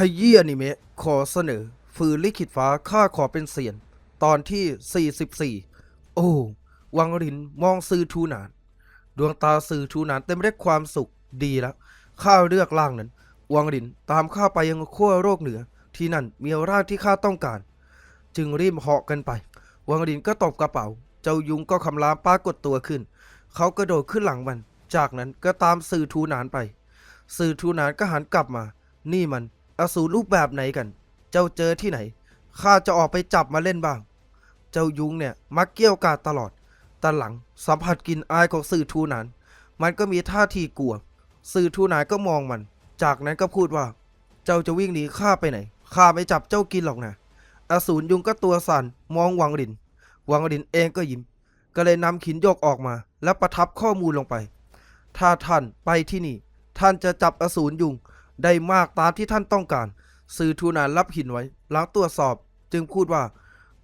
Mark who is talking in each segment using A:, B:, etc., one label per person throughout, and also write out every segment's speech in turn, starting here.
A: ขยี้อนิเมะขอเสนอ ฝืนลิขิตฟ้าข้าขอเป็นเสียน ตอนที่ 44 โอ้ วังรินมองซือทูนาน ดวงตาซือทูนานเต็มไปด้วยความสุขดีแล้วข้าเลือกร่างนั้น วังรินตามข้าไปยังขั้วโลกเหนือ ที่นั่นมีร่างที่ข้าต้องการ จึงรีบเหาะกันไป วังรินก็ตบกระเป๋า เจ้ายุงก็คำรามปรากฏตัวขึ้น เขากระโดดขึ้นหลังมัน จากนั้นก็ตามสื่อทูนานไป สื่อทูนานก็หันกลับมา นี่มัน อสูรรูปแบบไหนกัน เจ้าเจอที่ไหน ข้าจะออกไปจับมาเล่นบ้าง เจ้ายุงเนี่ยมักเกี้ยวกาดตลอดแต่หลังสัมผัสกลินอายของสื่อทูนาน มันก็มีท่าทีกลัว สื่อทูนานก็มองมัน จากนั้นก็พูดว่า เจ้าจะวิ่งหนีข้าไปไหน ข้าไม่จับเจ้ากินหรอกนะ อสูรยุงก็ตัวสั่นมองวังริน วังรินเองก็ยิ้ม ก็เลยนำขินโยกออกมา แล้วประทับข้อมูลลงไป ถ้าท่านไปที่นี่ ท่านจะจับอสูรยุง ได้มากตามที่ท่านต้องการสื่อทูนานรับหินไว้ หลังตรวจสอบจึงพูดว่า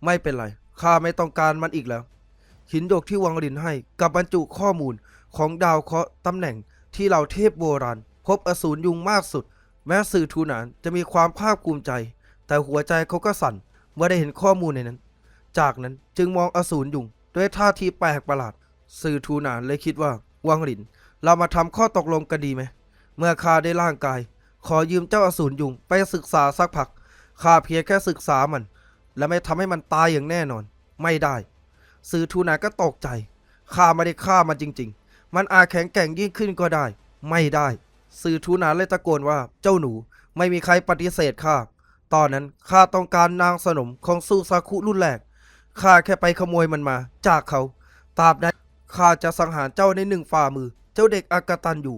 A: ไม่เป็นไรข้าไม่ต้องการมันอีกแล้ว หินโยกที่วังรินให้กับบรรจุข้อมูลของดาวเคราะห์ตำแหน่งที่เหล่าเทพโบราณ พบอสูรยุงมากสุด แม้สื่อทูนานจะมีความภาคภูมิใจ แต่หัวใจเขาก็สั่นเมื่อได้เห็นข้อมูลในนั้น จากนั้นจึงมองอสูรยุงด้วยท่าทีแปลกประหลาด สื่อทูนานเลยคิดว่าวังหลิน เรามาทำข้อตกลงกันดีไหม เมื่อข้าได้ร่างกาย ขอยืมเจ้าอสูรยุงไปศึกษาสักพัก ข้าเพียงแค่ศึกษามัน และไม่ทำให้มันตายอย่างแน่นอน ไม่ได้ สื่อทูนาก็ตกใจ ข้าไม่ได้ฆ่ามันจริง ๆ มันอาจแข็งแกร่งยิ่งขึ้นก็ได้ ไม่ได้ สื่อทูนาเลยตะโกนว่า เจ้าหนู ไม่มีใครปฏิเสธข้า ตอนนั้นข้าต้องการนางสนมของซูซาคุรุ่นแรก ข้าแค่ไปขโมยมันมา จากเขา ตราบใดข้าจะสังหารเจ้าในหนึ่งฝ่ามือ เจ้าเด็กอากตันอยู่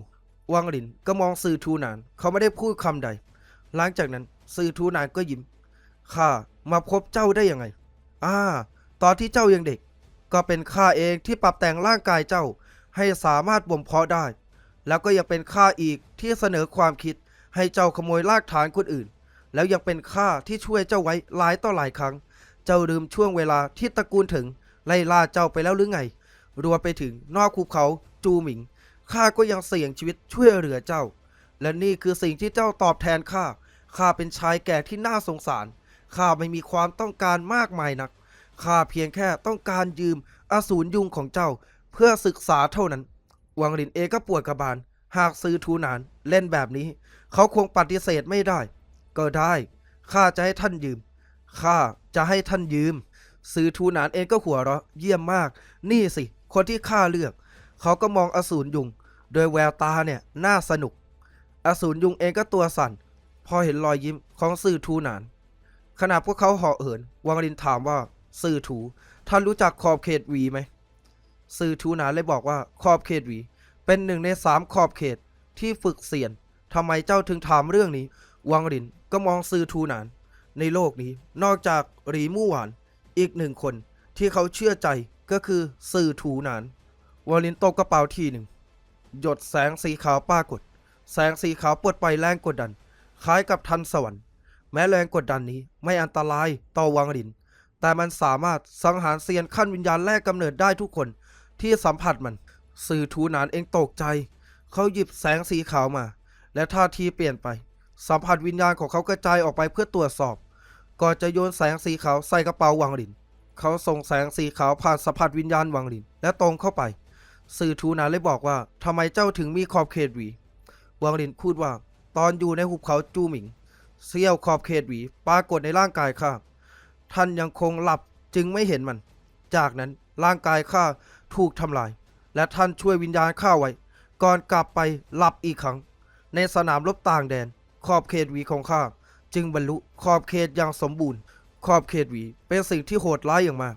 A: วังหลินก็มองสื่อทูนาน เขาไม่ได้พูดคำใด หลังจากนั้นสื่อทูนานก็ยิ้ม ข้ามาพบเจ้าได้ยังไง อ่า ตอนที่เจ้ายังเด็ก ก็เป็นข้าเองที่ปรับแต่งร่างกายเจ้า ให้สามารถบ่มเพาะได้ แล้วก็ยังเป็นข้าอีกที่เสนอความคิด ให้เจ้าขโมยรากฐานคนอื่น แล้วยังเป็นข้าที่ช่วยเจ้าไว้หลายต่อหลายครั้ง เจ้าลืมช่วงเวลาที่ตระกูลถึงไล่ล่าเจ้าไปแล้วหรือไง รวมไปถึงนอกภูเขาจูหมิง ข้าก็ยังเสี่ยงชีวิตช่วยเหลือเจ้า และนี่คือสิ่งที่เจ้าตอบแทนข้า ข้าเป็นชายแก่ที่น่าสงสาร ข้าไม่มีความต้องการมากมายนัก ข้าเพียงแค่ต้องการยืมอสูรยุงของเจ้า เพื่อศึกษาเท่านั้น วังลินเองก็ปวดกระบาล หากซื้อทูนานเล่นแบบนี้ เขาคงปฏิเสธไม่ได้ ก็ได้ ข้าจะให้ท่านยืม ข้าจะให้ท่านยืม ซื้อทูนานเองก็หัวเราะเยี่ยมมาก นี่สิ คนที่ข้าเลือก เขาก็มองอสูรยุง โดยแววตาเนี่ยน่าสนุก อสูรยุงเองก็ตัวสั่น พอเห็นรอยยิ้มของสื่อทูนาน ขณะพวกเขาเหาะเหิน วังลินถามว่าสื่อถูท่านรู้จักขอบเขตหวีไหมสื่อทูนานเลยบอกว่าขอบเขตหวี เป็นหนึ่งในสามขอบเขตที่ฝึกเสียนทำไมเจ้าถึงถามเรื่องนี้ วังลินก็มองสื่อทูนาน ในโลกนี้ นอกจากหรีมู่หวาน อีกหนึ่งคนที่เขาเชื่อใจก็คือสื่อทูนาน วังลินตบกระเป๋าทีหนึ่ง หยดแสงสีขาวปรากฏ แสงสีขาวปลดไปแรงกดดัน คล้ายกับทันสวรรค์ แม้แรงกดดันนี้ไม่อันตรายต่อวังลิน แต่มันสามารถสังหารเซียนขั้นวิญญาณแรกกำเนิดได้ทุกคนที่สัมผัสมัน สื่อทูนานเองตกใจ เขาหยิบแสงสีขาวมา และท่าทีเปลี่ยนไป สัมผัสวิญญาณของเขากระจายออกไปเพื่อตรวจสอบ ก่อนจะโยนแสงสีขาวใส่กระเป๋าวังลิน เขาส่งแสงสีขาวผ่านสัมผัสวิญญาณวังลิน และตรงเข้าไป สื่อทูนาเลยบอกว่าทำไมเจ้าถึงมีขอบเขตหวีวังลินพูดว่า ตอนอยู่ในหุบเขาจูหมิงเสี้ยวขอบเขตหวีปรากฏในร่างกายข้าท่านยังคงหลับจึงไม่เห็นมัน จากนั้นร่างกายข้าถูกทำลาย และท่านช่วยวิญญาณข้าไว้ ก่อนกลับไปหลับอีกครั้ง ในสนามรบต่างแดน ขอบเขตหวีของข้าจึงบรรลุขอบเขตอย่างสมบูรณ์ ขอบเขตหวีเป็นสิ่งที่โหดร้ายอย่างมาก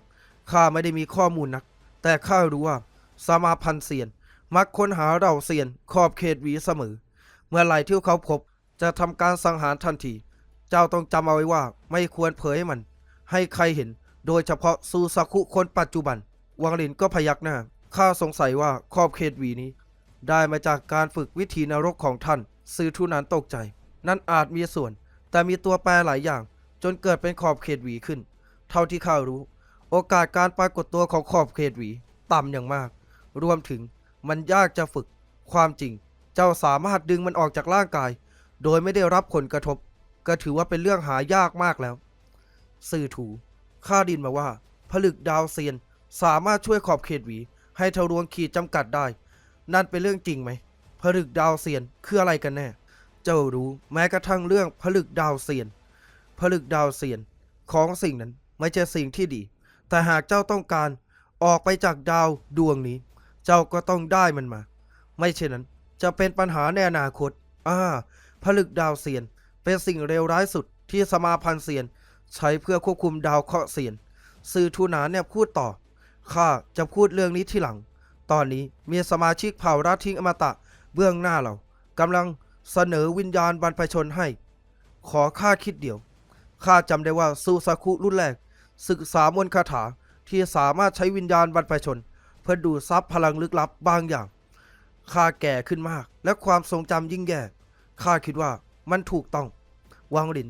A: ข้าไม่ได้มีข้อมูลนัก แต่ข้ารู้ว่า สมาพันธ์เซียน มักค้นหาเราเซียน ขอบเขตหวีเสมอ เมื่อไหร่ที่เขาพบจะทำการสังหารทันที เจ้าต้องจำเอาไว้ว่าไม่ควรเผยให้มัน ให้ใครเห็น โดยเฉพาะซูซาคุคนปัจจุบัน วังลินก็พยักหน้า ข้าสงสัยว่าขอบเขตหวีนี้ ได้มาจากการฝึกวิธีนรกของท่าน ซื้อทุนานตกใจ นั่นอาจมีส่วน แต่มีตัวแปรหลายอย่าง จนเกิดเป็นขอบเขตหวีขึ้น เท่าที่ข้ารู้ โอกาสการปรากฏตัวของขอบเขตหวี ต่ำอย่างมาก รวมถึงมันยากจะฝึก ความจริง เจ้าสามารถดึงมันออกจากร่างกาย โดยไม่ได้รับผลกระทบ ก็ถือว่าเป็นเรื่องหายากมากแล้ว สื่อถูข้าดินมาว่า ผลึกดาวเซียนสามารถช่วยขอบเขตหวี ให้ทะลวงขีดจำกัดได้ นั่นเป็นเรื่องจริงไหมผลึกดาวเซียนคืออะไรกันแน่ เจ้ารู้แม้กระทั่งเรื่องผลึกดาวเซียนผลึกดาวเซียนของสิ่งนั้นไม่ใช่สิ่งที่ดี แต่หากเจ้าต้องการออกไปจากดาวดวงนี้ เจ้าก็ต้องได้มันมา ไม่เช่นนั้นจะเป็นปัญหาในอนาคต อ่า ผลึกดาวเซียน เป็นสิ่งเลวร้ายสุดที่สมาพันธ์เซียน ใช้เพื่อควบคุมดาวเคราะห์เซียน สื่อทูนานเนี่ยพูดต่อ ข้าจะพูดเรื่องนี้ที่หลัง ตอนนี้มีสมาชิกเผ่าราทิ้งอมตะเบื้องหน้าเรากำลังเสนอวิญญาณบรรพชนให้ ขอข้าคิดเดียว ข้าจำได้ว่าซูซาคุรุ่นแรก ศึกษามนต์คาถาที่สามารถใช้วิญญาณบรรพชน พื่อดูดซับพลังลึกลับบางอย่างข้าแก่ขึ้นมาก และความทรงจำยิ่งแย่ข้าคิดว่ามันถูกต้อง วังหลิน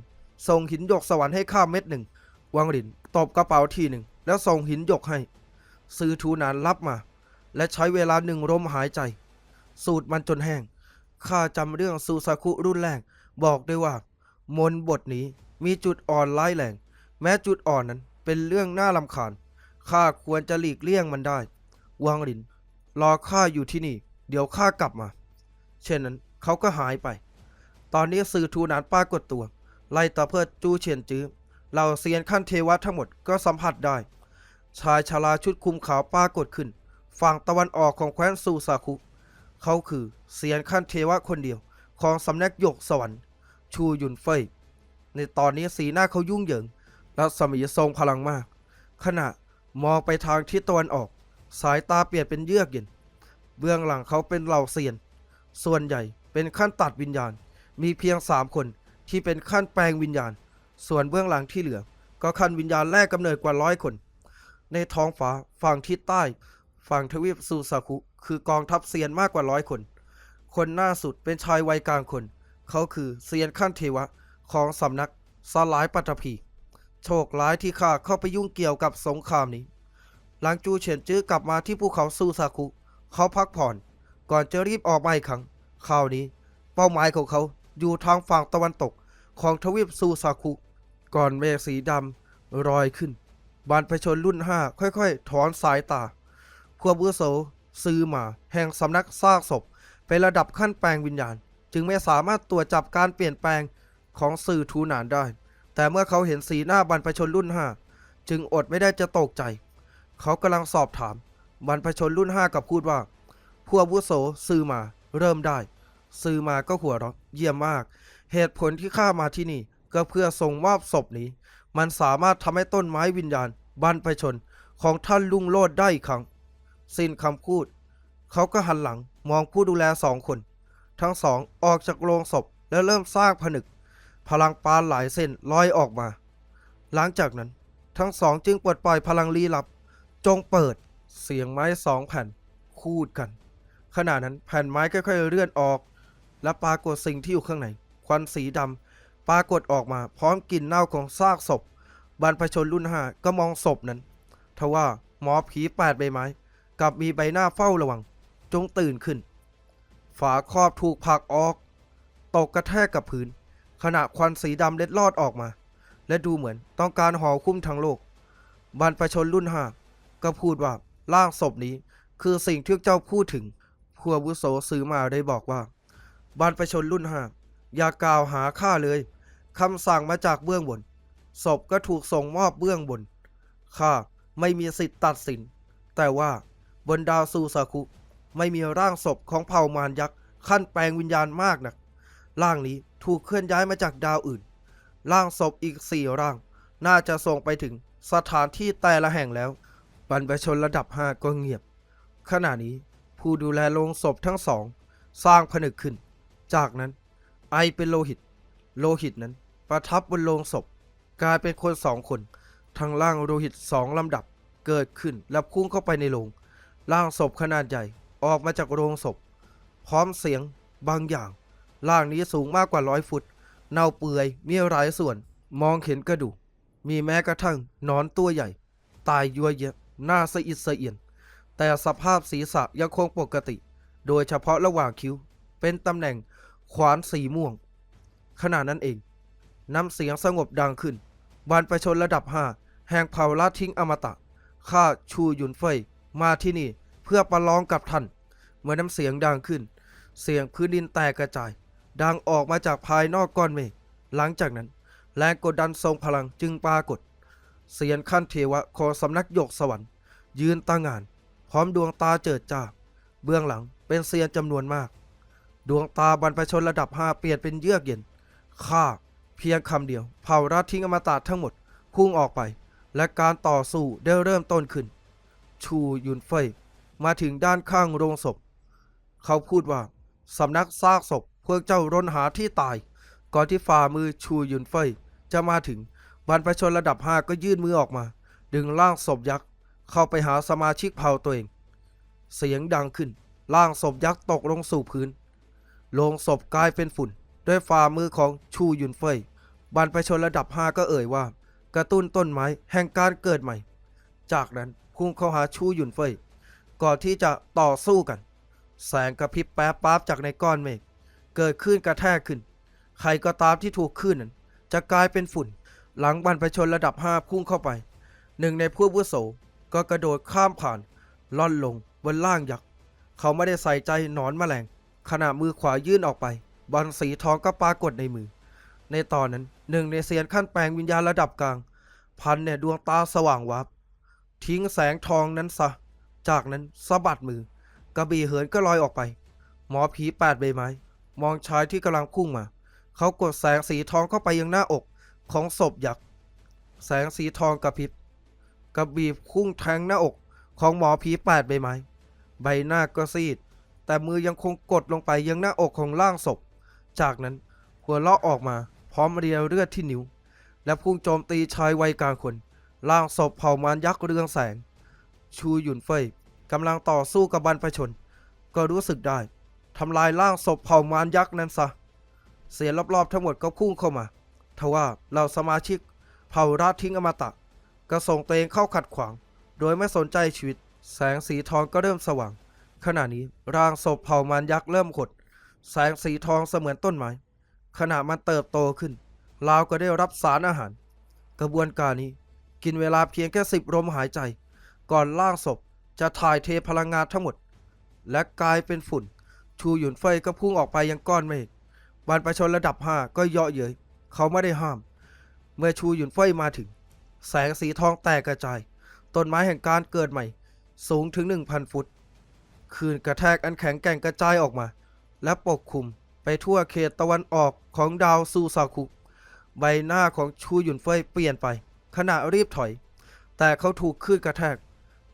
A: ส่งหินหยกสวรรค์ให้ข้าเม็ดหนึ่ง วังหลินตบกระเป๋าทีหนึ่ง แล้วส่งหินหยกให้ ซื้อทูนานรับมา และใช้เวลาหนึ่งลมหายใจ สูดมันจนแห้งข้าจำเรื่องซูซาคุรุ่นแรกบอกได้ว่า มนต์บทนี้มีจุดอ่อนร้ายแรง แม้จุดอ่อนนั้นเป็นเรื่องน่าลำคาญข้าควรจะหลีกเลี่ยงมันได้ วังลิน รอข้าอยู่ที่นี่ เดี๋ยวข้ากลับมา เช่นนั้นเขาก็หายไป ตอนนี้สื่อทูนานปรากฏตัว ไล่ตะเพิดจูเฉียนจื้อเหล่าเซียนขั้นเทวะทั้งหมดก็สัมผัสได้ ชายชราชุดคุมขาวปรากฏขึ้น ฝั่งตะวันออกของแคว้นซูซาคุ เขาคือเซียนขั้นเทวะคนเดียวของสำนักหยกสวรรค์ ชูหยุนเฟยในตอนนี้สีหน้าเขายุ่งเหยิงและสมีทรงพลังมาก ขณะมองไปทางทิศตะวันออก สายตาเปลี่ยนเป็นเยือกเย็น เบื้องหลังเขาเป็นเหล่าเซียน ส่วนใหญ่เป็นขั้นตัดวิญญาณ มีเพียงสามคนที่เป็นขั้นแปลงวิญญาณ ส่วนเบื้องหลังที่เหลือ ก็ขั้นวิญญาณแรกกำเนิดกว่าร้อยคน ในท้องฟ้าฝั่งทิศใต้ ฝั่งทวีปซูซาคุคือกองทัพเซียนมากกว่าร้อยคน คนหน้าสุดเป็นชายวัยกลางคน เขาคือเซียนขั้นเทวะของสำนักสลายปัตภีโชคร้ายที่ข้าเข้าไปยุ่งเกี่ยวกับสงครามนี้ หลังจูเฉียนจื้อกลับมาที่ภูเขาซูซาคุเขาพักผ่อน ก่อนจะรีบออกมาอีกครั้งคราวนี้ เป้าหมายของเขาอยู่ทางฝั่งตะวันตกของทวีปซูซาคุก่อนเมฆสีดำรอยขึ้นบรรพชนรุ่นห้าค่อยๆ ถอนสายตาพวกบุโสซื้อมาแห่งสำนักซากศพเป็นระดับขั้นแปลงวิญญาณ จึงไม่สามารถตรวจจับการเปลี่ยนแปลงของสื่อทูนานได้ แต่เมื่อเขาเห็นสีหน้าบรรพชนรุ่นห้าจึงอดไม่ได้จะตกใจ เขากำลังสอบถามบรรพชนรุ่นห้ากับพูดว่าพวกบุโสซื้อมา เริ่มได้ ซื้อมาก็หัวเราะเยี่ยมมาก เหตุผลที่ข้ามาที่นี่ ก็เพื่อส่งมอบศพนี้ มันสามารถทำให้ต้นไม้วิญญาณบรรพชนของท่านลุงโลดได้อีกครั้ง สิ้นคำพูด เขาก็หันหลังมองผู้ดูแลสองคน ทั้งสองออกจากโรงศพแล้วเริ่มสร้างผนึก พลังปานหลายเส้นลอยออกมา หลังจากนั้นทั้งสองจึงปลดปล่อยพลังลี้ลับ จงเปิดเสียงไม้สองแผ่นคูดกัน ขณะนั้นแผ่นไม้ค่อยๆเลื่อนออก และปรากฏสิ่งที่อยู่ข้างในควันสีดำปรากฏออกมาพร้อมกลิ่นเน่าของซากศพบรรพชนรุ่นห้าก็มองศพนั้นทว่าหมอผีแปดใบไม้กลับมีใบหน้าเฝ้าระวัง จงตื่นขึ้น ฝาครอบถูกผลักออก ตกกระแทกกับพื้น ขณะควันสีดำเล็ดลอดออกมา และดูเหมือนต้องการห่อคุ้มทั้งโลกบรรพชนรุ่นห้า ก็พูดว่าร่างศพนี้ คือสิ่งที่เจ้าพูดถึงผู้อาวุโสซื้อมาได้บอกว่าบรรพชนรุ่นห้าอย่ากล่าวหาข้าเลยคำสั่งมาจากเบื้องบน ศพก็ถูกส่งมอบเบื้องบนข้าไม่มีสิทธิ์ตัดสิน แต่ว่าบนดาวซูซาคุไม่มีร่างศพของเผ่ามารยักษ์ขั้นแปลงวิญญาณมากนัก ร่างนี้ถูกเคลื่อนย้ายมาจากดาวอื่น ร่างศพอีกสี่ร่าง น่าจะส่งไปถึงสถานที่แต่ละแห่งแล้ว บรรพชนระดับห้าก็เงียบ ขณะนี้ผู้ดูแลโรงศพทั้งสอง สร้างผนึกขึ้น จากนั้นไอเป็นโลหิต โลหิตนั้นประทับบนโลงศพ กลายเป็นคนสองคนทางล่างโลหิตสองลำดับเกิดขึ้นและพุ่งเข้าไปในโรงร่างศพขนาดใหญ่ออกมาจากโรงศพ พร้อมเสียงบางอย่าง ร่างนี้สูงมากกว่าร้อยฟุต เน่าเปื่อยมีหลายส่วน มองเห็นกระดูกมีแม้กระทั่งนอนตัวใหญ่ ตายยัวเยะ หน้าสะอิดสะเอียน แต่สภาพศีรษะยังคงปกติ โดยเฉพาะระหว่างคิ้ว เป็นตำแหน่งขวานสีม่วง ขณะนั้นเอง น้ำเสียงสงบดังขึ้นบรรพชนระดับห้าแห่งเผ่าละทิ้งอมตะ ข้าชูหยุนเฟยมาที่นี่เพื่อประลองกับท่าน เมื่อน้ำเสียงดังขึ้น เสียงพื้นดินแตกกระจาย ดังออกมาจากภายนอกก้อนเมฆ หลังจากนั้น แรงกดดันทรงพลังจึงปรากฏ เสียนขั้นเทวะของสำนักหยกสวรรค์ ยืนตั้งงาน พร้อมดวงตาเจิดจ้า เบื้องหลังเป็นเซียนจำนวนมาก ดวงตาบรรพชนระดับห้าเปลี่ยนเป็นเยือกเย็นข้าเพียงคำเดียว เผ่ารัฐทิ้งอมตะทั้งหมดพุ่งออกไป และการต่อสู้ได้เริ่มต้นขึ้น ชูหยุนเฟยมาถึงด้านข้างโรงศพ เขาพูดว่าสำนักซากศพพวกเจ้าร่นหาที่ตาย ก่อนที่ฝ่ามือชูหยุนเฟยจะมาถึง บรรพชนระดับห้าก็ยื่นมือออกมา ดึงร่างศพยักษ์เข้าไปหาสมาชิกเผ่าตัวเอง เสียงดังขึ้นร่างศพยักษ์ตกลงสู่พื้นโลงศพกลายเป็นฝุ่น ด้วยฝ่ามือของชูหยุนเฟยบรรพชนระดับห้าก็เอ่ยว่า กระตุ้นต้นไม้แห่งการเกิดใหม่ จากนั้นพุ่งเข้าหาชูหยุนเฟยก่อนที่จะต่อสู้กัน แสงกระพริบแป๊บป๊าบจากในก้อนเมฆเกิดขึ้นกระแทกขึ้น ใครก็ตามที่ถูกขึ้นนั้น จะกลายเป็นฝุ่น หลังบรรพชนระดับห้าพุ่งเข้าไป หนึ่งในผู้อาวุโสก็กระโดดข้ามผ่าน ล่อนลงบนล่างยักษ์ เขาไม่ได้ใส่ใจหนอนแมลง ขณะมือขวายื่นออกไป บอลสีทองก็ปรากฏในมือ ในตอนนั้นหนึ่งในเซียนขั้นแปลงวิญญาณระดับกลาง พันเนี่ยดวงตาสว่างวับ ทิ้งแสงทองนั้นซะ จากนั้นสะบัดมือ กระบี่เหินก็ลอยออกไป หมอผีแปดใบไม้ มองชายที่กำลังพุ่งมา เขากดแสงสีทองเข้าไปยังหน้าอก ของศพยักษ์แสงสีทองกระพริบกระบี่พุ่งแทงหน้าอกของหมอผีแปดใบไม้ ใบหน้าก็ซีด แต่มือยังคงกดลงไปยังหน้าอกของร่างศพ จากนั้นหัวเราะออกมา พร้อมเรียวเลือดที่นิ้ว และพุ่งโจมตีชายวัยกลางคนร่างศพเผ่ามารยักษ์เรืองแสง ชูหยุนเฟยกำลังต่อสู้กับบรรพชน ก็รู้สึกได้ทำลายร่างศพเผ่ามารยักษ์นั้นซะ เสียรอบๆทั้งหมดก็พุ่งเข้ามา ทว่าเราสมาชิกเผ่าราทิ้งอมตะก็ส่งตัวเองเข้าขัดขวาง โดยไม่สนใจชีวิต แสงสีทองก็เริ่มสว่าง ขณะนี้ร่างศพเผ่ามารยักษ์เริ่มขด แสงสีทองเสมือนต้นไม้ขณะมันเติบโตขึ้นลาวก็ได้รับสารอาหาร กระบวนการนี้กินเวลาเพียงแค่สิบลมหายใจ ก่อนร่างศพจะถ่ายเทพลังงานทั้งหมด และกลายเป็นฝุ่น ชูหยุนเฟยก็พุ่งออกไปยังก้อนเมฆบรรพชนระดับห้าก็เยาะเย้ย เขาไม่ได้ห้าม เมื่อชูหยุนเฟยมาถึง แสงสีทองแตกกระจาย ต้นไม้แห่งการเกิดใหม่ สูงถึง 1,000 ฟุต คืนกระแทกอันแข็งแกร่งกระจายออกมา และปกคลุมไปทั่วเขตตะวันออกของดาวซูซาคุ ใบหน้าของชูหยุนเฟยเปลี่ยนไป ขณะรีบถอย แต่เขาถูกคลื่นกระแทก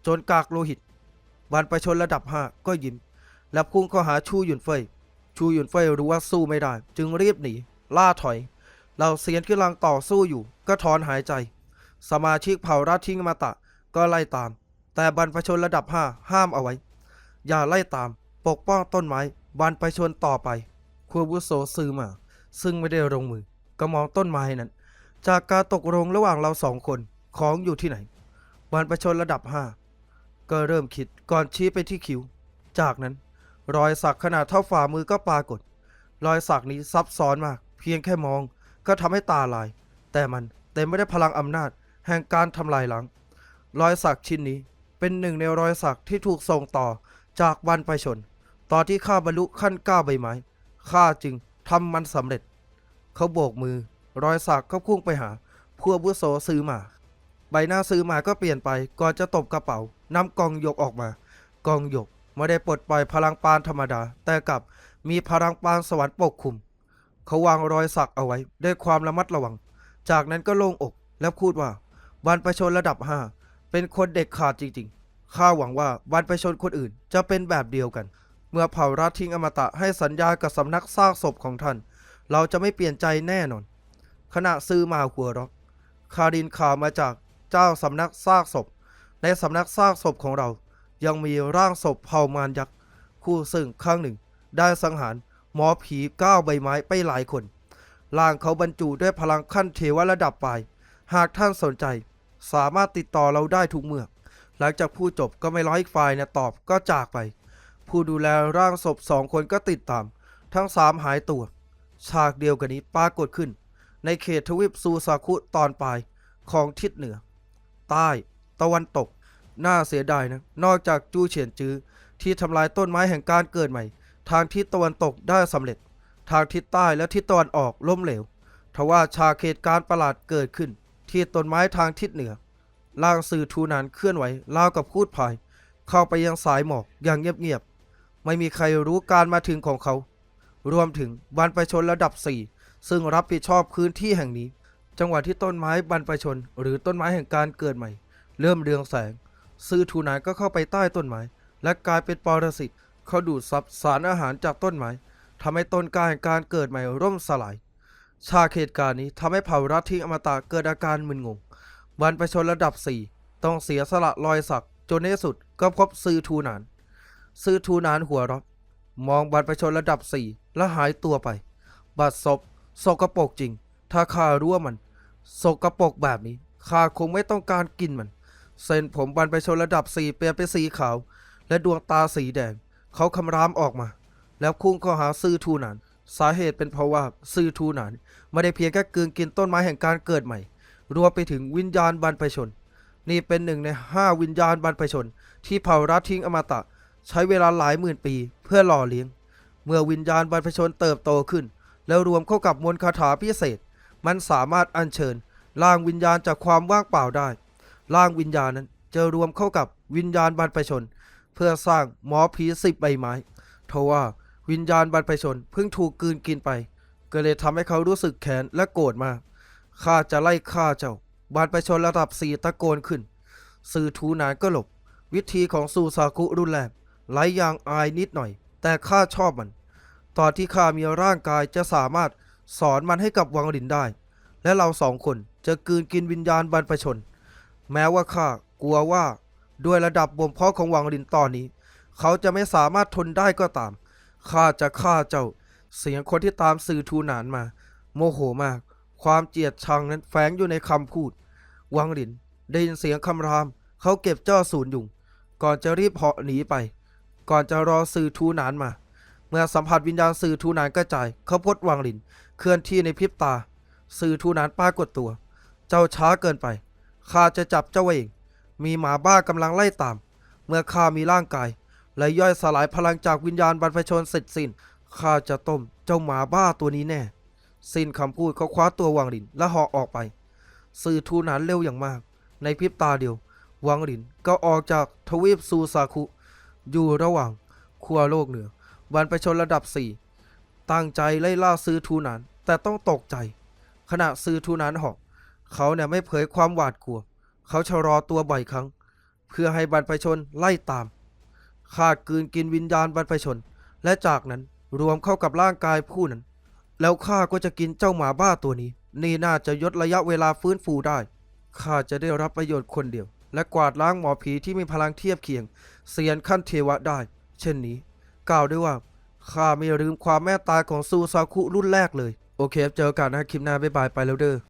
A: จนกากโลหิตบรรพชนระดับห้าก็ยิ้มและพุ่งเข้าหาชูหยุนเฟยชูหยุนเฟยรู้ว่าสู้ไม่ได้ จึงรีบหนี ล่าถอย เราเซียนกำลังต่อสู้อยู่ ก็ถอนหายใจ สมาชิกเผ่าราชทิงมาตะ ก็ไล่ตาม แต่บรรพชนระดับห้าห้ามเอาไว้ อย่าไล่ตาม ปกป้องต้นไม้บรรพชนต่อไปควบุโสซื้อมา ซึ่งไม่ได้ลงมือ ก็มองต้นไม้นั้น จากการตกลงระหว่างเราสองคนของอยู่ที่ไหนบรรพชนระดับห้าก็เริ่มคิดก่อนชี้ไปที่คิ้ว จากนั้น รอยสักขนาดเท่าฝ่ามือก็ปรากฏ รอยสักนี้ซับซ้อนมาก เพียงแค่มอง ก็ทำให้ตาลาย แต่มันเต็มไปด้วยพลังอำนาจ แห่งการทำลายล้างรอยสักชิ้นนี้เป็นหนึ่งในรอยสักที่ถูกส่งต่อจากบรรพชน ตอนที่ข้าบรรลุขั้นก้าใบไม้ข้าจึงทำมันสำเร็จ เขาโบกมือ รอยสักก็พุ่งไปหาพวกบุโสซื้อมา ใบหน้าซื้อมาก็เปลี่ยนไปก่อนจะตบกระเป๋านำกองยกออกมากองยกไม่ได้ปลดปล่อยพลังปานธรรมดา แต่กลับมีพลังปานสวรรค์ปกคลุม เขาวางรอยสักเอาไว้ด้วยความระมัดระวัง จากนั้นก็โล่งอกแล้วพูดว่าบรรพชนระดับห้าเป็นคนเด็กขาดจริงๆ ข้าหวังว่าบรรพชนคนอื่นจะเป็นแบบเดียวกัน เมื่อเผ่าราทิ้งอมตะให้สัญญากับสำนักซากศพของท่าน เราจะไม่เปลี่ยนใจแน่นอน ขณะซื้อมาหัวเรอกคารินข่าวมาจากเจ้าสำนักซากศพ ในสำนักซากศพของเรา ยังมีร่างศพเผ่ามารยักษ์คู่ซึ่งครั้งหนึ่ง ได้สังหาร หมอผีก้าวใบไม้ไปหลายคนร่างเขาบรรจุด้วยพลังขั้นเทวระดับปลาย หากท่านสนใจ สามารถติดต่อเราได้ทุกเมื่อ หลังจากพูดจบก็ไม่ร้อยอีกฝ่ายนะตอบก็จากไป ผู้ดูแลร่างศพสองคนก็ติดตาม ทั้งสามหายตัว ฉากเดียวกันนี้ปรากฏขึ้น ในเขตทวีปซูซาคุตอนปลายของทิศเหนือ ใต้ ตะวันตก น่าเสียดายนะ นอกจากจูเฉียนจื้อที่ทำลายต้นไม้แห่งการเกิดใหม่ ทางทิศตะวันตกได้สำเร็จ ทางทิศใต้และทิศตะวันออกล้มเหลวทว่าชาเขตการประหลาดเกิดขึ้น ที่ต้นไม้ทางทิศเหนือล่างสื่อทูนานเคลื่อนไหวราวกับพูดพาย เข้าไปยังสายหมอกอย่างเงียบๆไม่มีใครรู้การมาถึงของเขา รวมถึงบรรพชนระดับ4ซึ่งรับผิดชอบพื้นที่แห่งนี้ จังหวะที่ต้นไม้บรรพชน หรือต้นไม้แห่งการเกิดใหม่ เริ่มเรืองแสง ซื่อทูนานก็เข้าไปใต้ต้นไม้ และกลายเป็นปรสิต เขาดูดซับสารอาหารจากต้นไม้ทำให้ต้นกล้าแห่งการเกิดใหม่ร่มสลาย ชาเหตุการณ์นี้ทำให้เผ่ารัฐที่อมตะเกิดอาการมึนงงบรรพชนระดับ 4 ต้องเสียสละรอยสักจนในที่สุดก็พบซือทูนานซือทูนานหัวเรักมองบรรพชนระดับ 4 แล้วหายตัวไป บัดซบสกรปรกจริง ถ้าข้ารู้ว่ามันสกรปรกแบบนี้ข้าคงไม่ต้องการกินมัน เส้นผมบรรพชนระดับ 4 เปลี่ยนเป็นสีขาว และดวงตาสีแดง เขาคำรามออกมา แล้วพุ่งเข้าหาซือทูนาน สาเหตุเป็นเพราะว่าซือทูนานไม่ได้เพียงแค่กืนกินต้นไม้แห่งการเกิดใหม่ รวมไปถึงวิญญาณบรรพชน นี่เป็นหนึ่งในห้าวิญญาณบรรพชน ที่เผ่ารัฐทิ้งอมตะ ใช้เวลาหลายหมื่นปีเพื่อหล่อเลี้ยง เมื่อวิญญาณบรรพชนเติบโตขึ้น แล้วรวมเข้ากับมนต์คาถาพิเศษ มันสามารถอัญเชิญร่างวิญญาณจากความว่างเปล่าได้ร่างวิญญาณนั้นจะรวมเข้ากับวิญญาณบรรพชน เพื่อสร้างหมอผีสิบใบไม้ทว่าวิญญาณบรรพชนเพิ่งถูกกืนกินไป ก็เลยทำให้เขารู้สึกแค้นและโกรธมากข้าจะไล่ฆ่าเจ้า บรรพชนระดับสี่ตะโกนขึ้น สื่อทูนานก็หลบ วิธีของซูซากุรุนแรงไร้ยางอายนิดหน่อย แต่ข้าชอบมัน ตอนที่ข้ามีร่างกายจะสามารถสอนมันให้กับวังลินได้ และเราสองคนจะกืนกินวิญญาณบรรพชน แม้ว่าข้ากลัวว่า ด้วยระดับบ่มเพาะของวังลินตอนนี้ เขาจะไม่สามารถทนได้ก็ตาม ข้าจะฆ่าเจ้า เสียงคนที่ตามสื่อทูนานมา โมโหมาก ความเจียดชังนั้นแฝงอยู่ในคำพูด วังหลินได้ยินเสียงคำราม เขาเก็บเจ้าสูนยุง ก่อนจะรีบเหาะหนีไป ก่อนจะรอสื่อทูนานมา เมื่อสัมผัสวิญญาณสื่อทูนานกระจาย เขาพดวังหลิน เคลื่อนที่ในพริบตา สื่อทูนานปรากฏตัว เจ้าช้าเกินไป ข้าจะจับเจ้าเอง มีหมาบ้ากำลังไล่ตาม เมื่อข้ามีร่างกาย และย่อยสลายพลังจากวิญญาณบรรพชนเสร็จสิ้นข้าจะต้มเจ้าหมาบ้าตัวนี้แน่ สิ้นคำพูดเขาคว้าตัววังหลินและหาะออกไป สื่อทูนานเร็วอย่างมาก ในพริบตาเดียว วังหลินก็ออกจากทวีปซูซาคุ อยู่ระหว่างขั้วโลกเหนือบรรพชนระดับสี่ตั้งใจไล่ล่าซื้อทูนานแต่ต้องตกใจ ขณะซื้อทูนานหอกเขาเนี่ยไม่เผยความหวาดกลัว เขาชะลอตัวบ่อยครั้ง เพื่อให้บรรพชนไล่ตามข้ากลืนกินวิญญาณบรรพชน และจากนั้นรวมเข้ากับร่างกายผู้นั้น แล้วข้าก็จะกินเจ้าหมาบ้าตัวนี้ นี่น่าจะยดระยะเวลาฟื้นฟูได้ข้าจะได้รับประโยชน์คนเดียว และกวาดล้างหมอผีที่มีพลังเทียบเคียง เสียนขั้นเทวะได้ เช่นนี้ กล่าวได้ว่าข้าไม่ลืมความแม่ตายของซูซาคุรุ่นแรกเลย โอเคเจอกันนะคลิปหน้าบ๊ายบายไปแล้วเด้อ